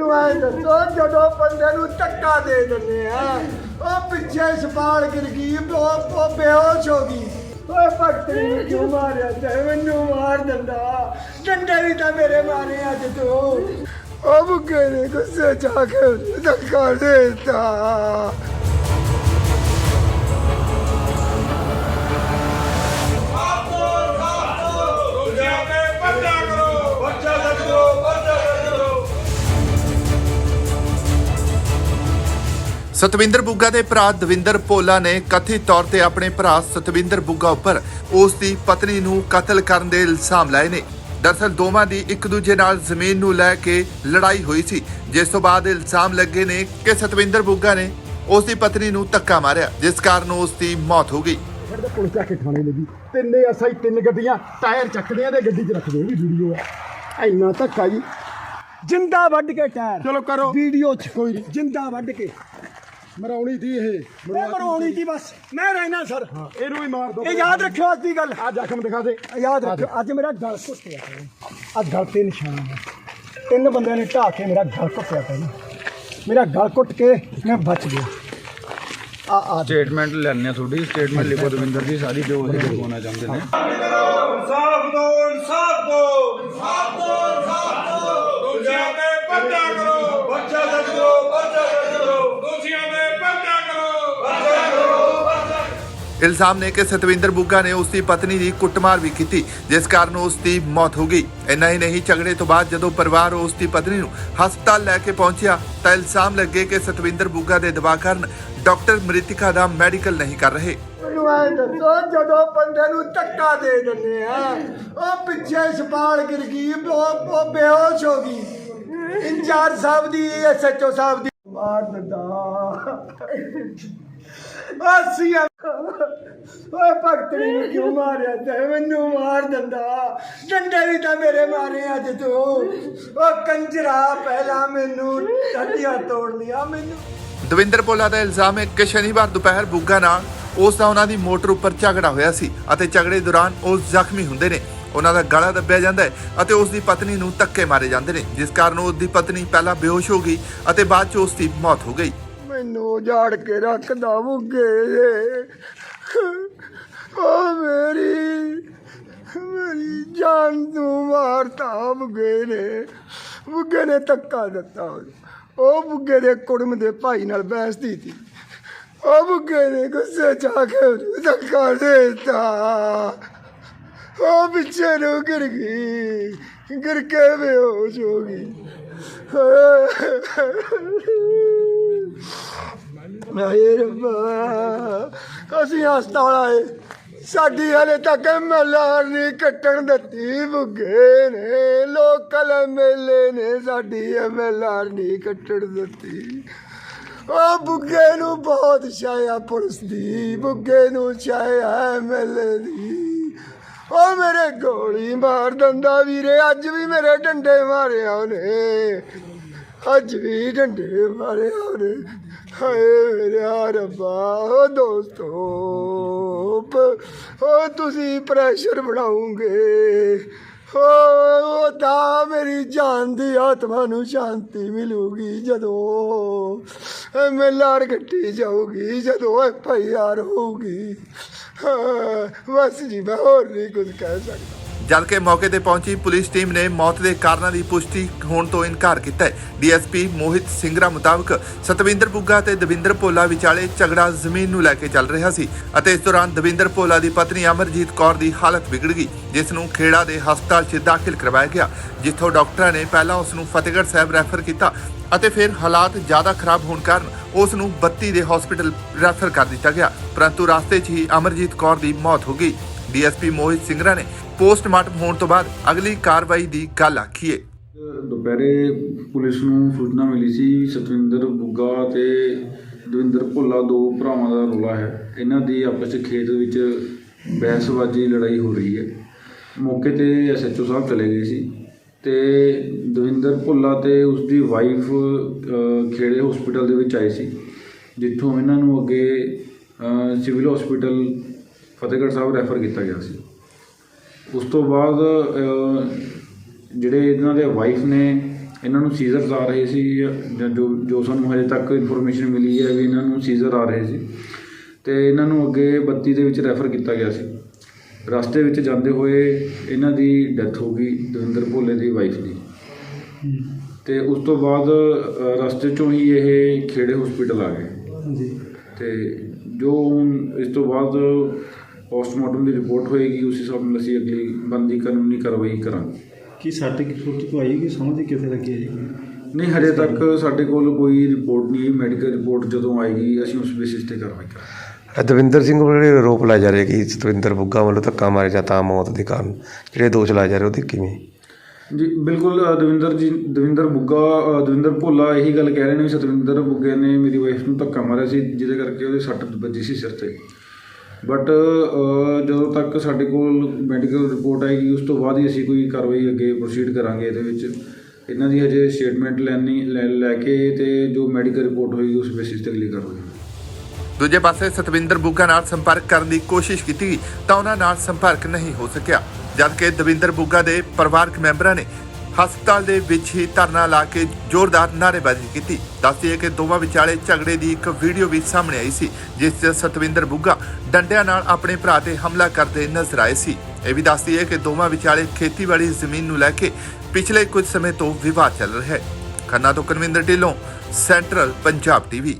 ਮੈਨੂੰ ਐ ਦੱਸੋ, ਜਦੋਂ ਬੰਦੇ ਨੂੰ ਧੱਕਾ ਦੇ ਦਿੰਦੇ ਆ, ਉਹ ਪਿੱਛੇ ਸਪਾਲ ਗਿਰ ਗਈ, ਉਹ ਉਹ ਬੇਹੋਸ਼ ਹੋ ਗਈ। ਓਏ ਭਗਤੀ ਨੂੰ ਕਿਉਂ ਮਾਰਿਆ? ਤੇ ਮੈਨੂੰ ਮਾਰ ਦਿੰਦਾ। ਡੰਡੇ ਵੀ ਤਾਂ ਮੇਰੇ ਮਾਰੇ ਅੱਜ ਤੂੰ। ਉਹ ਬੁੱਗੇ ਨੇ ਗੁੱਸੇ ਚ ਆ ਕੇ ਧੱਕਾ ਦੇਤਾ। ਸਤਵਿੰਦਰ ਬੁੱਗਾ ਦੇ ਭਰਾ ਦਵਿੰਦਰ ਪੋਲਾ ਨੇ ਕਥਿਤ ਤੌਰ ਤੇ ਆਪਣੇ ਭਰਾ ਸਤਵਿੰਦਰ ਬੁੱਗਾ ਉੱਪਰ ਉਸ ਦੀ ਪਤਨੀ ਨੂੰ ਕਤਲ ਕਰਨ ਦੇ ਇਲਜ਼ਾਮ ਲਾਏ ਨੇ। ਦਰਸਲ ਦੋਵਾਂ ਦੀ ਇੱਕ ਦੂਜੇ ਨਾਲ ਜ਼ਮੀਨ ਨੂੰ ਲੈ ਕੇ ਲੜਾਈ ਹੋਈ ਸੀ। ਜਿਸ ਤੋਂ ਬਾਅਦ ਇਲਜ਼ਾਮ ਲੱਗੇ ਨੇ ਕਿ ਸਤਵਿੰਦਰ ਬੁੱਗਾ ਨੇ ਉਸ ਦੀ ਪਤਨੀ ਨੂੰ ਧੱਕਾ ਮਾਰਿਆ ਜਿਸ ਕਾਰਨ ਉਸ ਦੀ ਮੌਤ ਹੋ ਗਈ। ਫਿਰ ਤਾਂ ਪੁਲਿਸ ਚੱਕ ਕੇ ਥਾਣੇ ਲੱਗੀ ਤਿੰਨੇ ਅਸਾਈ ਤਿੰਨ ਗੱਡੀਆਂ ਟਾਇਰ ਚੱਕਦੇ ਆ ਤੇ ਗੱਡੀ 'ਚ ਰੱਖਦੇ ਆ ਇਹ ਵੀ ਵੀਡੀਓ ਆ। ਇੰਨਾ ਧੱਕਾ ਜੀ। ਜਿੰਦਾ ਵੱਢ ਕੇ ਟਾਇਰ। ਚਲੋ ਕਰੋ। ਵੀਡੀਓ 'ਚ ਕੋਈ ਨਹੀਂ ਜਿੰਦਾ ਵੱਢ ਕੇ ਮਰਾਉਣੀ ਦੀ ਇਹ। ਇਹ ਮਰਵਾਉਣੀ ਜੀ ਬਸ। ਮੈਂ ਰਹਿਣਾ ਸਰ। ਇਹਨੂੰ ਵੀ ਮਾਰ ਦੋ। ਇਹ ਯਾਦ ਰੱਖਿਓ ਅੱਜ ਦੀ ਗੱਲ। ਆ ਜ਼ਖਮ ਦਿਖਾ ਦੇ। ਯਾਦ ਰੱਖਿਓ ਅੱਜ ਮੇਰਾ ਗਲ ਘੁੱਟਿਆ ਆ ਗਲ ਤੇ ਨਿਸ਼ਾਨ ਹੈ। ਤਿੰਨ ਬੰਦਿਆਂ ਨੇ ਢਾਹ ਕੇ ਮੇਰਾ ਗਲ ਘੁੱਟਿਆ ਪਹਿਲਾਂ ਮੇਰਾ ਗਲ ਘੁੱਟ ਕੇ ਮੈਂ ਬਚ ਗਿਆ। ਆ ਆ ਸਟੇਟਮੈਂਟ ਲੈਣੇ ਆ ਤੁਹਾਡੀ। ਸਟੇਟਮੈਂਟ ਲਿਖੋ ਦਵਿੰਦਰ ਦੀ ਸਾਰੀ ਜੋ ਅਸੀਂ ਲਿਖਵਾਉਣਾ ਚਾਹੁੰਦੇ ਨੇ। ਇਲਜ਼ਾਮ ਨੇ ਕਿ ਸਤਵਿੰਦਰ ਬੁੱਗਾ ਨੇ ਉਸ ਦੀ ਪਤਨੀ ਦੀ ਕੁੱਟਮਾਰ ਵੀ ਕੀਤੀ ਜਿਸ ਕਾਰਨ ਉਸ ਦੀ ਮੌਤ ਹੋ ਗਈ। ਇੰਨਾ ਹੀ ਨਹੀਂ ਝਗੜੇ ਤੋਂ ਬਾਅਦ ਜਦੋਂ ਪਰਿਵਾਰ ਉਸ ਦੀ ਪਤਨੀ ਨੂੰ ਹਸਪਤਾਲ ਲੈ ਕੇ ਪਹੁੰਚਿਆ ਤਾਂ ਇਲਜ਼ਾਮ ਲੱਗੇ ਕਿ ਸਤਵਿੰਦਰ ਬੁੱਗਾ ਦੇ ਦਬਾਅ ਕਾਰਨ ਡਾਕਟਰ ਮ੍ਰਿਤਿਕਾ ਦਾ ਮੈਡੀਕਲ ਨਹੀਂ ਕਰ ਰਹੇ। ਮੈਨੂੰ ਐ ਦੱਸੋ ਜਦੋਂ ਬੰਦੇ ਨੂੰ ਧੱਕਾ ਦੇ ਦਿੰਦੇ ਆ ਉਹ ਪਿੱਛੇ ਸਪਾਲ ਗਿਰ ਗਈ ਉਹ ਉਹ ਬੇਹੋਸ਼ ਹੋ ਗਈ। ਇੰਚਾਰਜ ਸਾਹਿਬ ਦੀ ਐਸਐਚਓ ਸਾਹਿਬ ਦੀ। ਮਾਰ ਦਿੰਦਾ ਆਸੀਆ ਓਏ ਭਗਤਣੀ ਨੂੰ ਕਿਉਂ ਮਾਰਿਆ ਤੇ ਮੈਨੂੰ ਮਾਰ ਦਿੰਦਾ? ਡੰਡੇ ਵੀ ਤਾਂ ਮੇਰੇ ਮਾਰੇ ਅੱਜ ਤੂੰ। ਉਹ ਕੰਜਰਾ, ਪਹਿਲਾਂ ਮੈਨੂੰ ਟੱਟੀਆਂ ਤੋੜ ਲਿਆ, ਮੈਨੂੰ। ਦਵਿੰਦਰ ਪੋਲਾ ਦਾ ਇਲਜ਼ਾਮ ਹੈ ਕਿ ਸ਼ਨੀਵਾਰ ਦੁਪਹਿਰ ਬੁੱਗਾ ਨਾਲ ਉਸ ਦਾ ਉਹਨਾਂ ਦੀ ਮੋਟਰ ਉੱਪਰ ਝਗੜਾ ਹੋਇਆ ਸੀ ਅਤੇ ਝਗੜੇ ਦੌਰਾਨ ਉਹ ਜ਼ਖਮੀ ਹੁੰਦੇ ਨੇ। ਉਹਨਾਂ ਦਾ ਗਲਾ ਦੱਬਿਆ ਜਾਂਦਾ ਹੈ ਅਤੇ ਉਸ ਦੀ ਪਤਨੀ ਨੂੰ ਧੱਕੇ ਮਾਰੇ ਜਾਂਦੇ ਨੇ, ਜਿਸ ਕਾਰਨ ਉਸ ਦੀ ਪਤਨੀ ਪਹਿਲਾਂ ਬੇਹੋਸ਼ ਹੋ ਗਈ ਅਤੇ ਬਾਅਦ 'ਚ ਉਸ ਦੀ ਮੌਤ ਹੋ ਗਈ। ਮੈਨੂੰ ਉਜਾੜ ਕੇ ਰੱਖਦਾ ਬੁੱਗੇ ਓ ਮੇਰੀ ਮੇਰੀ ਜਾਨ ਨੂੰ ਮਾਰਤਾ ਬੁੱਗੇ ਨੇ। ਬੁੱਗੇ ਨੇ ਧੱਕਾ ਦਿੱਤਾ। ਉਹ ਬੁੱਗੇ ਦੇ ਕੁੜਮ ਦੇ ਭਾਈ ਨਾਲ ਬਹਿਸਦੀ ਸੀ। ਉਹ ਬੁੱਗੇ ਨੇ ਗੁੱਸੇ ਚ ਆ ਕੇ ਉਹਨੂੰ ਧੱਕਾ ਦੇ ਦਿੱਤਾ। ਉਹ ਪਿੱਛੇ ਨੂੰ ਗਿਰ ਗਈ। ਗਿਰ ਕੇ ਬੇਹੋਸ਼ ਹੋ ਗਈ। ਹਾਏ ਰੱਬਾ ਅਸੀਂ ਹਸਪਤਾਲ ਆਏ ਸਾਡੀ ਹਲੇ ਤੱਕ ਮਲਾਰ ਨਹੀਂ ਕੱਟਣ ਦਿੱਤੀ। ਬੁੱਗੇ ਨੇ, ਲੋਕਲ ਮੇਲੇ ਨੇ ਸਾਡੀ ਮਲਾਰ ਨਹੀਂ ਕੱਟਣ ਦਿੱਤੀ। ਉਹ ਬੁੱਗੇ ਨੂੰ ਬਹੁਤ ਛਾਇਆ ਪੁਲਿਸ ਦੀ, ਬੁੱਗੇ ਨੂੰ ਛਾਇਆ ਮੇਲੇ ਦੀ। ਉਹ ਮੇਰੇ ਗੋਲੀ ਮਾਰ ਦਿੰਦਾ ਵੀਰੇ, ਅੱਜ ਵੀ ਮੇਰੇ ਡੰਡੇ ਮਾਰਿਆ ਉਹਨੇ। ਅੱਜ ਵੀ ਡੰਡੇ ਮਾਰਿਆ ਉਹਨੇ ਹਾਏ ਮੇਰਾ ਰੱਬਾ ਉਹ ਦੋਸਤੋ ਓ ਤੁਸੀਂ ਪ੍ਰੈਸ਼ਰ ਬਣਾਉਂਗੇ। ਉਹ ਤਾਂ ਮੇਰੀ ਜਾਨ ਦੀ ਆਤਮਾ ਨੂੰ ਸ਼ਾਂਤੀ ਮਿਲੂਗੀ ਜਦੋਂ ਮਿਲਾਰ ਗੱਟੀ ਜਾਊਗੀ, ਜਦੋਂ ਐਫ ਆਈ ਆਰ ਹੋਊਗੀ। ਬਸ ਜੀ, ਮੈਂ ਹੋਰ ਨਹੀਂ ਕੁਝ ਕਹਿ ਸਕਦਾ। ਜਦਕਿ ਮੌਕੇ ਤੇ ਪਹੁੰਚੀ ਪੁਲਿਸ ਟੀਮ ਨੇ ਮੌਤ ਦੇ ਕਾਰਨਾਂ ਦੀ ਪੁਸ਼ਟੀ ਹੋਣ ਤੋਂ ਇਨਕਾਰ ਕੀਤਾ ਹੈ। ਡੀਐਸਪੀ ਮੋਹਿਤ ਸਿੰਘਰਾ ਮੁਤਾਬਕ ਸਤਵਿੰਦਰ ਬੁੱਗਾ ਤੇ ਦਵਿੰਦਰ ਭੋਲਾ ਵਿਚਾਲੇ ਝਗੜਾ ਜ਼ਮੀਨ ਨੂੰ ਲੈ ਕੇ ਚੱਲ ਰਿਹਾ ਸੀ ਅਤੇ ਇਸ ਦੌਰਾਨ ਦਵਿੰਦਰ ਭੋਲਾ ਦੀ ਪਤਨੀ ਅਮਰਜੀਤ ਕੌਰ ਦੀ ਹਾਲਤ ਵਿਗੜ ਗਈ, ਜਿਸ ਨੂੰ ਖੇੜਾ ਦੇ ਹਸਪਤਾਲ 'ਚ ਦਾਖਲ ਕਰਵਾਇਆ ਗਿਆ, ਜਿੱਥੋਂ ਡਾਕਟਰਾਂ ਨੇ ਪਹਿਲਾਂ ਉਸ ਨੂੰ ਫਤਿਹਗੜ੍ਹ ਸਾਹਿਬ ਰੈਫਰ ਕੀਤਾ ਅਤੇ ਫਿਰ ਹਾਲਾਤ ਜ਼ਿਆਦਾ ਖਰਾਬ ਹੋਣ ਕਾਰਨ ਉਸ ਨੂੰ 32 ਦੇ ਹਸਪੀਟਲ ਰੈਫਰ ਕਰ ਦਿੱਤਾ ਗਿਆ, ਪਰੰਤੂ ਰਸਤੇ 'ਚ ਹੀ ਅਮਰਜੀਤ ਕੌਰ ਦੀ ਮੌਤ ਹੋ ਗਈ। ਡੀਐਸਪੀ ਮੋਹਿਤ ਸਿੰਘਰਾ ਨੇ ਪੋਸਟਮਾਰਟਮ ਹੋਣ ਤੋਂ ਬਾਅਦ ਅਗਲੀ ਕਾਰਵਾਈ ਦੀ ਗੱਲ ਆਖੀ ਹੈ ਦੁਪਹਿਰੇ ਪੁਲਿਸ ਨੂੰ ਸੂਚਨਾ ਮਿਲੀ ਸੀ ਸਤਵਿੰਦਰ ਬੁੱਗਾ ਤੇ ਦਵਿੰਦਰ ਭੋਲਾ ਦੋ ਭਰਾਵਾਂ ਦਾ ਰੋਲਾ ਹੈ। ਇਹਨਾਂ ਦੀ ਆਪਸ ਵਿੱਚ ਖੇਤ ਵਿੱਚ ਬਹਿਸਬਾਜ਼ੀ ਲੜਾਈ ਹੋ ਰਹੀ ਹੈ। ਮੌਕੇ ਤੇ ਐਸਐਚਓ ਸਾਹਿਬ ਚਲੇ ਗਏ ਸੀ ਤੇ ਦਵਿੰਦਰ ਭੁੱਲਾ ਤੇ ਉਸ ਦੀ ਵਾਈਫ ਖੇੜੇ ਹਸਪੀਟਲ ਦੇ ਵਿੱਚ ਆਏ ਸੀ, ਜਿੱਥੋਂ ਇਹਨਾਂ ਨੂੰ ਅੱਗੇ civil hospital Fatehgarh Sahib refer ਕੀਤਾ ਗਿਆ ਸੀ। ਉਸ ਤੋਂ ਬਾਅਦ ਜਿਹੜੇ ਇਹਨਾਂ ਦੇ ਵਾਈਫ ਨੇ ਇਹਨਾਂ ਨੂੰ ਸੀਜ਼ਰਸ ਆ ਰਹੇ ਸੀ ਜਾਂ ਜੋ ਜੋ ਸਾਨੂੰ ਹਜੇ ਤੱਕ ਇਨਫੋਰਮੇਸ਼ਨ ਮਿਲੀ ਹੈ ਵੀ ਇਹਨਾਂ ਨੂੰ ਸੀਜ਼ਰ ਆ ਰਹੇ ਸੀ। ਤੇ ਇਹਨਾਂ ਨੂੰ ਅੱਗੇ 32 ਦੇ ਵਿੱਚ ਰੈਫਰ ਕੀਤਾ ਗਿਆ ਸੀ। ਰਸਤੇ ਵਿੱਚ ਜਾਂਦੇ ਹੋਏ ਇਹਨਾਂ ਦੀ ਡੈਥ ਹੋ ਗਈ ਦਵਿੰਦਰ ਭੋਲੇ ਦੀ ਵਾਈਫ ਦੀ। ਤੇ ਉਸ ਤੋਂ ਬਾਅਦ ਰਸਤੇ ਚੋਂ ਹੀ ਇਹ ਖੇੜੇ ਹਸਪੀਟਲ ਆ ਗਏ। ਜੀ ਤੇ ਜੋ ਇਸ ਤੋਂ ਬਾਅਦ ਪੋਸਟਮਾਰਟਮ ਦੀ ਰਿਪੋਰਟ ਹੋਏਗੀ ਉਸ ਹਿਸਾਬ ਨਾਲ ਅਸੀਂ ਅਗਲੀ ਬੰਦੀ ਕਾਨੂੰਨੀ ਕਾਰਵਾਈ ਕਰਾਂਗੇ। ਕੀ ਸਾਡੇ ਕੀ ਫੋਟੋ ਤੋਂ ਆਈ ਕਿ ਸਮਝ ਕਿੱਥੇ ਲੱਗੀ ਹੈ ਜੀ? ਨਹੀਂ ਹਜੇ ਤੱਕ ਸਾਡੇ ਕੋਲ ਕੋਈ ਰਿਪੋਰਟ ਨਹੀਂ ਮੈਡੀਕਲ ਰਿਪੋਰਟ ਜਦੋਂ ਆਏਗੀ ਅਸੀਂ ਉਸ ਬੇਸਿਸ ਤੇ ਕਾਰਵਾਈ ਕਰਾਂਗੇ। ਦਵਿੰਦਰ ਸਿੰਘ ਵੱਲੋਂ ਜਿਹੜੇ ਆਰੋਪ ਲਾਏ ਜਾ ਰਹੇ ਕਿ ਸਤਵਿੰਦਰ ਬੁੱਗਾ ਵੱਲੋਂ ਧੱਕਾ ਮਾਰਿਆ ਜਾਂ ਤਾਂ ਮੌਤ ਦੇ ਕਾਰਨ ਜਿਹੜੇ ਦੋਸ਼ ਲਾਏ ਜਾ ਰਹੇ ਉਹਦੇ ਕਿਵੇਂ? ਜੀ ਬਿਲਕੁਲ ਦਵਿੰਦਰ ਜੀ ਦਵਿੰਦਰ ਬੁੱਗਾ ਦਵਿੰਦਰ ਭੋਲਾ ਇਹੀ ਗੱਲ ਕਹਿ ਰਹੇ ਨੇ ਵੀ ਸਤਵਿੰਦਰ ਬੁੱਗੇ ਨੇ ਮੇਰੀ ਵਾਈਫ ਨੂੰ ਧੱਕਾ ਮਾਰਿਆ ਸੀ ਜਿਹਦੇ ਕਰਕੇ ਉਹਦੇ ਸੱਟ ਵੱਜੀ ਸੀ ਸਿਰ ਤੇ। ਬਟ ਜਦੋਂ ਤੱਕ ਸਾਡੇ ਕੋਲ ਮੈਡੀਕਲ ਰਿਪੋਰਟ ਆਏਗੀ, ਉਸ ਤੋਂ ਬਾਅਦ ਹੀ ਅਸੀਂ ਕੋਈ ਕਾਰਵਾਈ ਅੱਗੇ ਪ੍ਰੋਸੀਡ ਕਰਾਂਗੇ ਇਹਦੇ ਵਿੱਚ। ਇਹਨਾਂ ਦੀ ਹਜੇ ਸਟੇਟਮੈਂਟ ਲੈਣੀ, ਲੈ ਲੈ ਕੇ ਤੇ ਜੋ ਮੈਡੀਕਲ ਰਿਪੋਰਟ ਹੋਏਗੀ, ਉਸ ਬੇਸਿਸ ਤੇ ਅਗਲੀ ਕਾਰਵਾਈ। ਦੂਜੇ ਪਾਸੇ ਸਤਵਿੰਦਰ ਬੁੱਗਾ ਨਾਲ ਸੰਪਰਕ ਕਰਨ ਦੀ ਕੋਸ਼ਿਸ਼ ਕੀਤੀ ਤਾਂ ਉਹਨਾਂ ਨਾਲ ਸੰਪਰਕ ਨਹੀਂ ਹੋ ਸਕਿਆ, ਜਦਕਿ ਦਵਿੰਦਰ ਬੁੱਗਾ ਦੇ ਪਰਿਵਾਰਕ ਮੈਂਬਰਾਂ ਨੇ ਹਸਪਤਾਲ ਦੇ ਵਿੱਚ ਹੀ ਧਰਨਾ ਲਾ ਕੇ ਜ਼ੋਰਦਾਰ ਨਾਅਰੇਬਾਜ਼ੀ ਕੀਤੀ। ਦੱਸਦੀ ਹੈ ਕਿ ਦੋਵਾਂ ਵਿਚਾਲੇ ਝਗੜੇ ਦੀ ਇੱਕ ਵੀਡੀਓ ਵੀ ਸਾਹਮਣੇ ਆਈ ਸੀ, ਜਿਸ 'ਚ ਸਤਵਿੰਦਰ ਬੁੱਗਾ ਡੰਡਿਆਂ ਨਾਲ ਆਪਣੇ ਭਰਾ ਤੇ ਹਮਲਾ ਕਰਦੇ ਨਜ਼ਰ ਆਏ ਸੀ। ਇਹ ਵੀ ਦੱਸਦੀ ਹੈ ਕਿ ਦੋਵਾਂ ਵਿਚਾਲੇ ਖੇਤੀਬਾੜੀ ਜ਼ਮੀਨ ਨੂੰ ਲੈ ਕੇ ਪਿਛਲੇ ਕੁਝ ਸਮੇਂ ਤੋਂ ਵਿਵਾਦ ਚੱਲ ਰਿਹਾ ਹੈ। ਖੰਨਾ ਤੋਂ ਕਨਵਿੰਦਰ ਢਿੱਲੋਂ, ਸੈਂਟਰਲ ਪੰਜਾਬ ਟੀਵੀ।